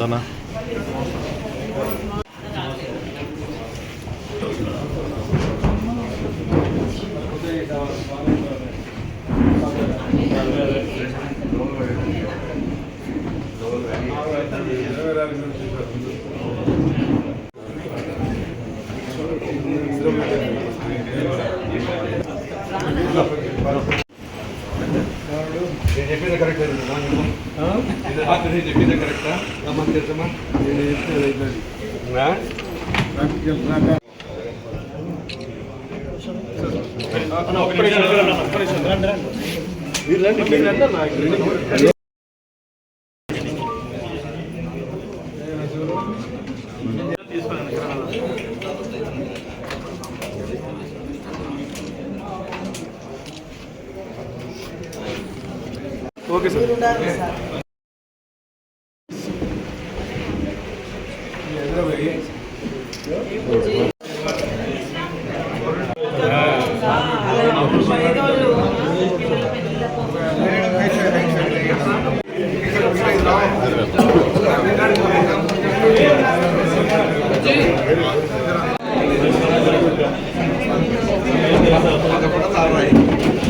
దానా నేను కరెక్ట్ చెప్పింది కరెక్టా. తెలుసమ్మా నేను చెప్తే ఓకే సార్ All right.